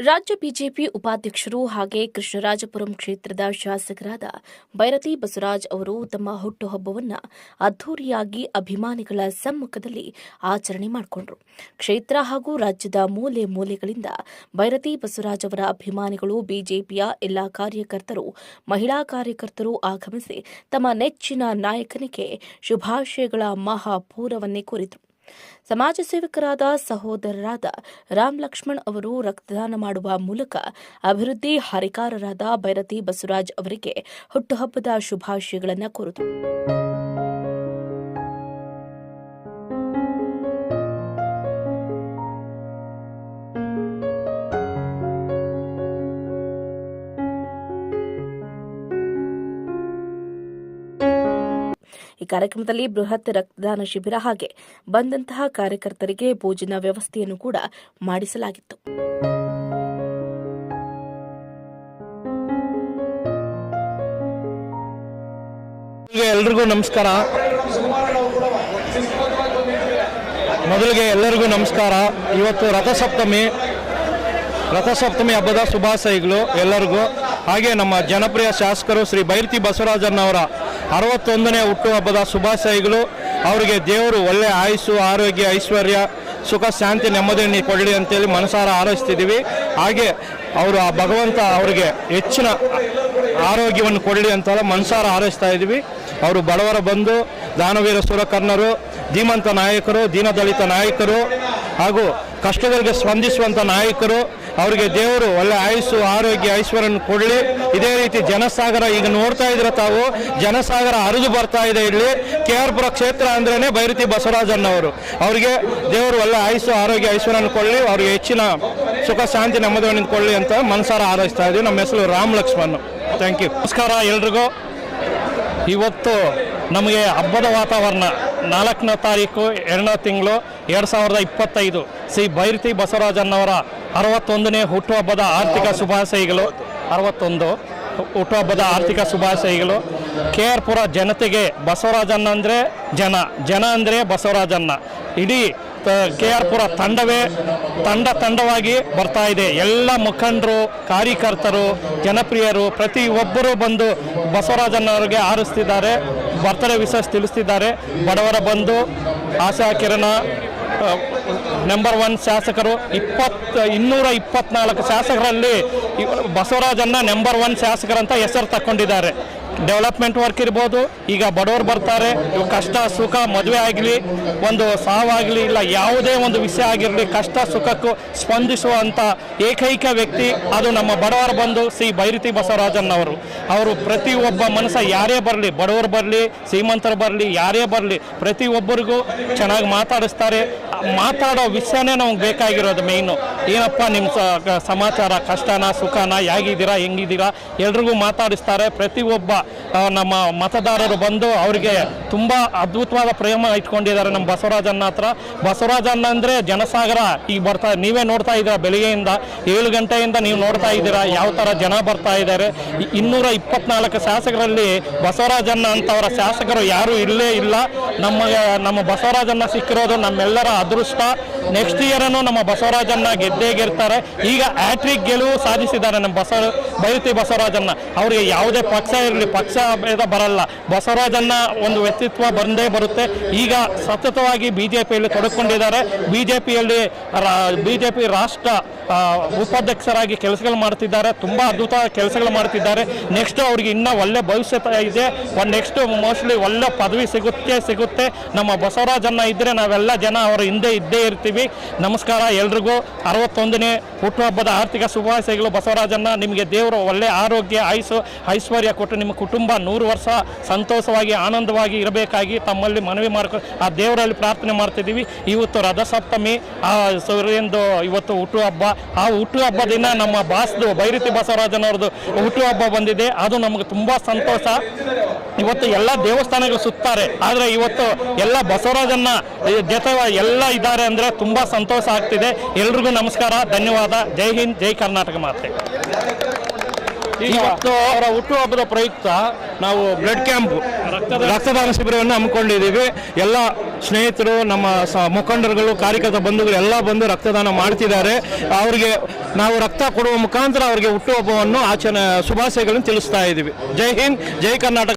ರಾಜ್ಯ ಬಿಜೆಪಿ ಉಪಾಧ್ಯಕ್ಷರು ಹಾಗೆ ಕೃಷ್ಣರಾಜಪುರಂ ಕ್ಷೇತ್ರದ ಶಾಸಕರಾದ ಬೈರತಿ ಬಸವರಾಜ್ ಅವರು ತಮ್ಮ ಹುಟ್ಟುಹಬ್ಬವನ್ನು ಅದ್ದೂರಿಯಾಗಿ ಅಭಿಮಾನಿಗಳ ಸಮ್ಮುಖದಲ್ಲಿ ಆಚರಣೆ ಮಾಡಿಕೊಂಡರು. ಕ್ಷೇತ್ರ ಹಾಗೂ ರಾಜ್ಯದ ಮೂಲೆ ಮೂಲೆಗಳಿಂದ ಬೈರತಿ ಬಸವರಾಜ್ ಅವರ ಅಭಿಮಾನಿಗಳು ಬಿಜೆಪಿಯ ಎಲ್ಲಾ ಕಾರ್ಯಕರ್ತರು, ಮಹಿಳಾ ಕಾರ್ಯಕರ್ತರು ಆಗಮಿಸಿ ತಮ್ಮ ನೆಚ್ಚಿನ ನಾಯಕನಿಗೆ ಶುಭಾಶಯಗಳ ಮಹಾಪೂರವನ್ನೇ ಕೋರಿದರು. ಸಮಾಜ ಸೇವಕರಾದ ಸಹೋದರರಾದ ರಾಮ್ ಲಕ್ಷ್ಮಣ್ ಅವರು ರಕ್ತದಾನ ಮಾಡುವ ಮೂಲಕ ಅಭಿವೃದ್ಧಿ ಹರಿಕಾರರಾದ ಭೈರತಿ ಬಸವರಾಜ್ ಅವರಿಗೆ ಹುಟ್ಟುಹಬ್ಬದ ಶುಭಾಶಯಗಳನ್ನು ಕೋರಿದರು ಈ ಕಾರ್ಯಕ್ರಮದಲ್ಲಿ ಬೃಹತ್ ರಕ್ತದಾನ ಶಿಬಿರ ಹಾಗೆ ಬಂದಂತಹ ಕಾರ್ಯಕರ್ತರಿಗೆ ಭೋಜನ ವ್ಯವಸ್ಥೆಯನ್ನು ಕೂಡ ಮಾಡಿಸಲಾಗಿತ್ತು. ಎಲ್ರಿಗೂ ನಮಸ್ಕಾರ. ಮೊದಲಿಗೆ ಎಲ್ಲರಿಗೂ ನಮಸ್ಕಾರ. ಇವತ್ತು ರಥಸಪ್ತಮಿ ರಥಸಪ್ತಮಿ ಹಬ್ಬದ ಶುಭಾಶಯಗಳು ಎಲ್ಲರಿಗೂ. ಹಾಗೆ ನಮ್ಮ ಜನಪ್ರಿಯ ಶಾಸಕರು ಶ್ರೀ ಬೈರತಿ ಬಸವರಾಜನ್ನವರ ಅರವತ್ತೊಂದನೇ ಹುಟ್ಟುಹಬ್ಬದ ಶುಭಾಶಯಗಳು. ಅವರಿಗೆ ದೇವರು ಒಳ್ಳೆಯ ಆಯುಸ್ಸು, ಆರೋಗ್ಯ, ಐಶ್ವರ್ಯ, ಸುಖ, ಶಾಂತಿ, ನೆಮ್ಮದಿಯನ್ನು ಕೊಡಲಿ ಅಂತೇಳಿ ಮನಸಾರ ಹಾರೈಸ್ತಿದ್ದೀವಿ. ಹಾಗೆ ಅವರು ಆ ಭಗವಂತ ಅವರಿಗೆ ಹೆಚ್ಚಿನ ಆರೋಗ್ಯವನ್ನು ಕೊಡಲಿ ಅಂತ ಮನಸಾರ ಆರೈಸ್ತಾ ಇದ್ದೀವಿ. ಅವರು ಬಡವರ ಬಂಧು ದಾನವೀರ ಸುರಕರ್ಣರು, ಧೀಮಂತ ನಾಯಕರು, ದೀನದಲಿತ ನಾಯಕರು ಹಾಗೂ ಕಷ್ಟಗಳಿಗೆ ಸ್ಪಂದಿಸುವಂಥ ನಾಯಕರು, ಅವರಿಗೆ ದೇವರು ಒಳ್ಳೆ ಆಯುಸು ಆರೋಗ್ಯ ಐಶ್ವರ್ಯನ ಕೊಡಲಿ. ಇದೇ ರೀತಿ ಜನಸಾಗರ ಈಗ ನೋಡ್ತಾ ಇದ್ರೆ ತಾವು, ಜನಸಾಗರ ಹರಿದು ಬರ್ತಾ ಇದೆ ಇಲ್ಲಿ. ಕೆ ಆರ್ ಪುರ ಕ್ಷೇತ್ರ ಅಂದ್ರೇ ಬೈರತಿ ಬಸವರಾಜನ್ನವರು ಅವರಿಗೆ ದೇವರು ಒಳ್ಳೆ ಆಯುಸು ಆರೋಗ್ಯ ಐಶ್ವರ್ಯನ ಕೊಡಲಿ. ಅವ್ರಿಗೆ ಹೆಚ್ಚಿನ ಸುಖ, ಶಾಂತಿ, ನೆಮ್ಮದಿಯನ್ನು ಕೊಡಲಿ ಅಂತ ಮನಸಾರ ಆರೈಸ್ತಾ ಇದ್ದೀವಿ. ನಮ್ಮ ಹೆಸರು ರಾಮ್ ಲಕ್ಷ್ಮಣ್. ಥ್ಯಾಂಕ್ ಯು ನಮಸ್ಕಾರ ಎಲ್ರಿಗೂ. ಇವತ್ತು ನಮಗೆ ಹಬ್ಬದ ವಾತಾವರಣ ನಾಲ್ಕನೇ ತಾರೀಕು, ಎರಡನೇ ತಿಂಗಳು, ಎರಡು ಸಾವಿರದ ಇಪ್ಪತ್ತೈದು. ಶ್ರೀ ಭೈರತಿ ಬಸವರಾಜನ್ನವರ ಅರವತ್ತೊಂದನೇ ಹುಟ್ಟುಹಬ್ಬದ ಆರ್ಥಿಕ ಶುಭಾಶಯಗಳು. ಅರವತ್ತೊಂದು ಹುಟ್ಟುಹಬ್ಬದ ಆರ್ಥಿಕ ಶುಭಾಶಯಗಳು. ಕೆ ಆರ್ ಪುರ ಜನತೆಗೆ ಬಸವರಾಜನ್ನ ಅಂದರೆ ಜನ ಜನ ಅಂದರೆ ಬಸವರಾಜನ್ನ ಇಡೀ ಕೆ ಆರ್ ಪುರ ತಂಡವೇ ತಂಡ ತಂಡವಾಗಿ ಬರ್ತಾ ಇದೆ. ಎಲ್ಲ ಮುಖಂಡರು, ಕಾರ್ಯಕರ್ತರು, ಜನಪ್ರಿಯರು ಪ್ರತಿಯೊಬ್ಬರು ಬಂದು ಬಸವರಾಜನ್ನವರಿಗೆ ಆರಿಸ್ತಿದ್ದಾರೆ ಬರ್ತಡೇ ವಿಶೇಷ ತಿಳಿಸ್ತಿದ್ದಾರೆ. ಬಡವರ ಬಂದು ಆಶಾ ಕಿರಣ ನಂಬರ್ ಒನ್ ಶಾಸಕರು ಇಪ್ಪತ್ತು ಇನ್ನೂರ ಇಪ್ಪತ್ನಾಲ್ಕು ಶಾಸಕರಲ್ಲಿ ಬಸವರಾಜನ್ನ ನಂಬರ್ ಒನ್ ಶಾಸಕರಂತ ಹೆಸರು ತಕ್ಕೊಂಡಿದ್ದಾರೆ. ಡೆವಲಪ್ಮೆಂಟ್ ವರ್ಕ್ ಇರ್ಬೋದು. ಈಗ ಬಡವರು ಬರ್ತಾರೆ. ಕಷ್ಟ, ಸುಖ, ಮದುವೆ ಆಗಲಿ, ಒಂದು ಸಾವಾಗಲಿ ಇಲ್ಲ ಯಾವುದೇ ಒಂದು ವಿಷಯ ಆಗಿರಲಿ, ಕಷ್ಟ, ಸುಖಕ್ಕೂ ಸ್ಪಂದಿಸುವಂಥ ಏಕೈಕ ವ್ಯಕ್ತಿ ಅದು ನಮ್ಮ ಬಡವರ ಬಂದು ಶ್ರೀ ಭೈರತಿ ಬಸವರಾಜನ್ನವರು ಅವರು ಪ್ರತಿಯೊಬ್ಬ ಮನಸ್ಸ ಯಾರೇ ಬರಲಿ, ಬಡವರು ಬರಲಿ, ಶ್ರೀಮಂತರು ಬರಲಿ, ಯಾರೇ ಬರಲಿ, ಪ್ರತಿಯೊಬ್ಬರಿಗೂ ಚೆನ್ನಾಗಿ ಮಾತಾಡಿಸ್ತಾರೆ. ಮಾತಾಡೋ ವಿಷಯನೇ ನಮ್ಗೆ ಬೇಕಾಗಿರೋದು ಮೇಯ್ನು ಏನಪ್ಪ ನಿಮ್ಮ ಸಮಾಚಾರ? ಕಷ್ಟನ, ಸುಖನ? ಹೇಗಿದ್ದೀರಾ? ಹೆಂಗಿದ್ದೀರಾ? ಎಲ್ರಿಗೂ ಮಾತಾಡಿಸ್ತಾರೆ. ಪ್ರತಿಯೊಬ್ಬ ನಮ್ಮ ಮತದಾರರು ಬಂದು ಅವರಿಗೆ ತುಂಬ ಅದ್ಭುತವಾದ ಪ್ರೇಮ ಇಟ್ಕೊಂಡಿದ್ದಾರೆ ನಮ್ಮ ಬಸವರಾಜನ್ನ ಹತ್ರ. ಬಸವರಾಜನ್ನ ಅಂದರೆ ಜನಸಾಗರ. ಈಗ ಬರ್ತಾ, ನೀವೇ ನೋಡ್ತಾ ಇದ್ದೀರಾ ಬೆಳಿಗ್ಗೆಯಿಂದ? ಏಳು ಗಂಟೆಯಿಂದ ನೀವು ನೋಡ್ತಾ ಇದ್ದೀರಾ? ಯಾವ ಥರ ಜನ ಬರ್ತಾ ಇದ್ದಾರೆ? ಇನ್ನೂರ ಇಪ್ಪತ್ನಾಲ್ಕು ಶಾಸಕರಲ್ಲಿ ಬಸವರಾಜನ್ನ ಅಂತವರ ಶಾಸಕರು ಯಾರೂ ಇಲ್ಲೇ ಇಲ್ಲ. ನಮ್ಮ ನಮ್ಮ ಬಸವರಾಜನ್ನ ಸಿಕ್ಕಿರೋದು ನಮ್ಮೆಲ್ಲರ ಅದೃಷ್ಟ. ನೆಕ್ಸ್ಟ್ ಇಯರನ್ನು ನಮ್ಮ ಬಸವರಾಜನ್ನ ಗೆದ್ದೇ ಗೆಲ್ತಾರೆ ಈಗ ಹ್ಯಾಟ್ರಿಕ್ ಗೆಲುವು ಸಾಧಿಸಿದ್ದಾರೆ ನಮ್ಮ ಬಸವ ಬೈರತಿ ಬಸವರಾಜನ್ನ. ಅವರಿಗೆ ಯಾವುದೇ ಪಕ್ಷ ಇರಲಿ ಪಕ್ಷ ಭೇದ ಬರಲ್ಲ. ಬಸವರಾಜನ್ನ ಒಂದು ವ್ಯಕ್ತಿತ್ವ ಬಂದೇ ಬರುತ್ತೆ. ಈಗ ಸತತವಾಗಿ ಬಿಜೆಪಿಯಲ್ಲಿ ತೊಡಕೊಂಡಿದ್ದಾರೆ. ಜೆ ಬಿಜೆಪಿ ರಾಷ್ಟ್ರ ಆ, ಉಪಾಧ್ಯಕ್ಷರಾಗಿ ಕೆಲಸಗಳು ಮಾಡ್ತಿದ್ದಾರೆ. ತುಂಬ ಅದ್ಭುತ ಕೆಲಸಗಳು ಮಾಡ್ತಿದ್ದಾರೆ. ನೆಕ್ಸ್ಟ್ ಅವ್ರಿಗೆ ಇನ್ನೂ ಒಳ್ಳೆ ಭವಿಷ್ಯ ಇದೆ. ಒಂದು ನೆಕ್ಸ್ಟ್ ಮೋಸ್ಟ್ಲಿ ಒಳ್ಳೆ ಪದವಿ ಸಿಗುತ್ತೆ ಸಿಗುತ್ತೆ. ನಮ್ಮ ಬಸವರಾಜನ್ನ ಇದ್ದರೆ ನಾವೆಲ್ಲ ಜನ ಅವರ ಹಿಂದೆ ಇದ್ದೇ ಇರ್ತೀವಿ. ನಮಸ್ಕಾರ ಎಲ್ರಿಗೂ. ಅರವತ್ತೊಂದನೇ ಹುಟ್ಟುಹಬ್ಬದ ಆರ್ಥಿಕ ಶುಭಾಶಯಗಳು ಬಸವರಾಜನ್ನ ನಿಮಗೆ ದೇವರು ಒಳ್ಳೆ ಆರೋಗ್ಯ ಆಯುಸು ಐಶ್ವರ್ಯ ಕೊಟ್ಟು ನಿಮ್ಮ ಕುಟುಂಬ ನೂರು ವರ್ಷ ಸಂತೋಷವಾಗಿ, ಆನಂದವಾಗಿ ಇರಬೇಕಾಗಿ ತಮ್ಮಲ್ಲಿ ಮನವಿ ಮಾಡ್ಕೊ, ಆ ದೇವರಲ್ಲಿ ಪ್ರಾರ್ಥನೆ ಮಾಡ್ತಿದ್ದೀವಿ. ಇವತ್ತು ರಥಸಪ್ತಮಿ, ಆ ಸೂರ್ಯಂದು ಇವತ್ತು ಹುಟ್ಟುಹಬ್ಬ. ಆ ಹುಟ್ಟುಹಬ್ಬ ದಿನ ನಮ್ಮ ಬಾಸ್ದು ಬೈರತಿ ಬಸವರಾಜನವ್ರದ್ದು ಹುಟ್ಟುಹಬ್ಬ ಬಂದಿದೆ. ಅದು ನಮಗೆ ತುಂಬ ಸಂತೋಷ. ಇವತ್ತು ಎಲ್ಲ ದೇವಸ್ಥಾನಗಳು ಸುತ್ತಾರೆ. ಆದರೆ ಇವತ್ತು ಎಲ್ಲ ಬಸವರಾಜನ್ನ ಜೊತೆ ಎಲ್ಲ ಇದ್ದಾರೆ ಅಂದರೆ ತುಂಬ ಸಂತೋಷ ಆಗ್ತಿದೆ. ಎಲ್ರಿಗೂ ನಮಸ್ಕಾರ. ಧನ್ಯವಾದ. ಜೈ ಹಿಂದ್ ಜೈ ಕರ್ನಾಟಕ ಮಾತೆ. ಇವತ್ತು ಅವರ ಹುಟ್ಟುಹಬ್ಬದ ಪ್ರಯುಕ್ತ ನಾವು ಬ್ಲಡ್ ಕ್ಯಾಂಪ್ ರಕ್ತದಾನ ಶಿಬಿರವನ್ನು ಹಮ್ಮಿಕೊಂಡಿದ್ದೀವಿ. ಎಲ್ಲ ಸ್ನೇಹಿತರು ನಮ್ಮ ಮುಖಂಡರುಗಳು ಕಾರ್ಯಕರ್ತ ಬಂಧುಗಳು ಎಲ್ಲ ಬಂದು ರಕ್ತದಾನ ಮಾಡ್ತಿದ್ದಾರೆ. ಅವರಿಗೆ ನಾವು ರಕ್ತ ಕೊಡುವ ಮುಖಾಂತರ ಅವರಿಗೆ ಹುಟ್ಟುಹಬ್ಬವನ್ನು ಆಚರಣೆ ಶುಭಾಶಯಗಳನ್ನು ತಿಳಿಸ್ತಾ ಇದ್ದೀವಿ ಜೈ ಹಿಂದ್ ಜೈ ಕರ್ನಾಟಕ.